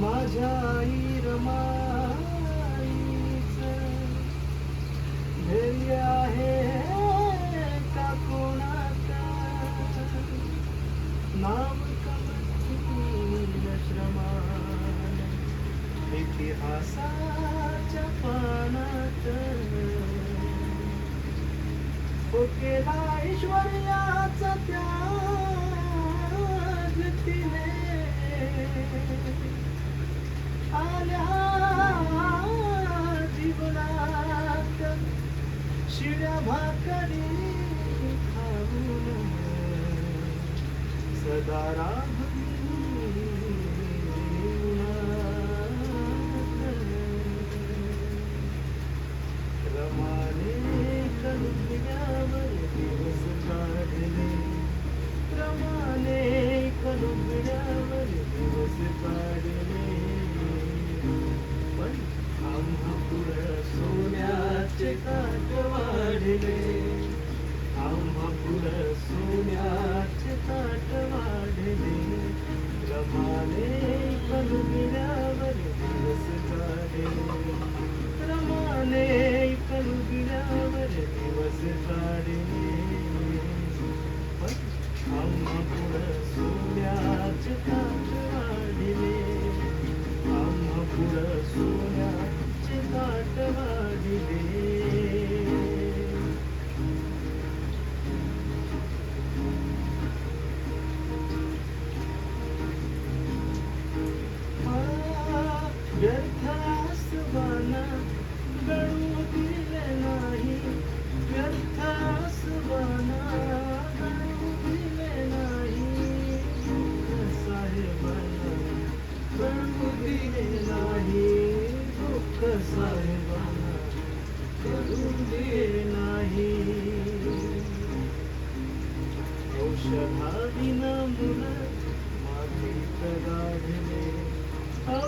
माझ्या आई रमाईच धैर्य आहे का कोणाचा? नाम कमतील श्रमान इतिहासाच्या पानात तो केला ऐश्वर्याचा तिने शिड्या भाकरी खाऊन सदा राम रमाने करुण्यावर दिवस काढले. रमाने करुण्यावर दिवस काढले. पण आम्हा पुढं सोन्याचे काट वाढले आम्हा पुढं सोन्याचे ताट वाढले. रमाने कलुगिल्यावर दिवस काढले. रमाने कलुगिल्यावर दिवस काढले. पण आम्हा पुढं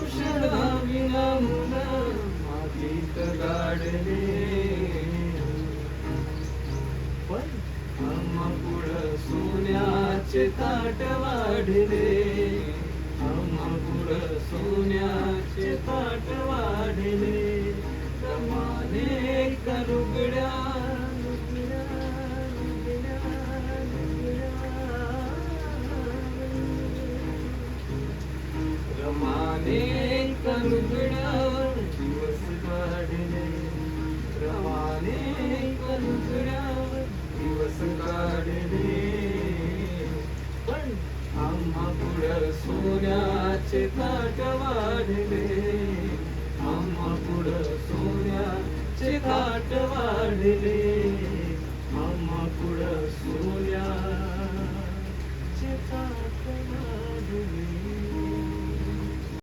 औषधाविना मुलं मातीत गाडले पण आम्हा सोन्याचे ताट वाढले आम्हा सोन्याचे ताट वाढले रमाने करुगड्या रमाने करुगड्यावर दिवस काढले. रमाने करुगड्यावर दिवस काढले पण आम्हा पुढं सोन्याचे ताट वाढले. आम्हा पुढं सोन्याचे ताट वाढले.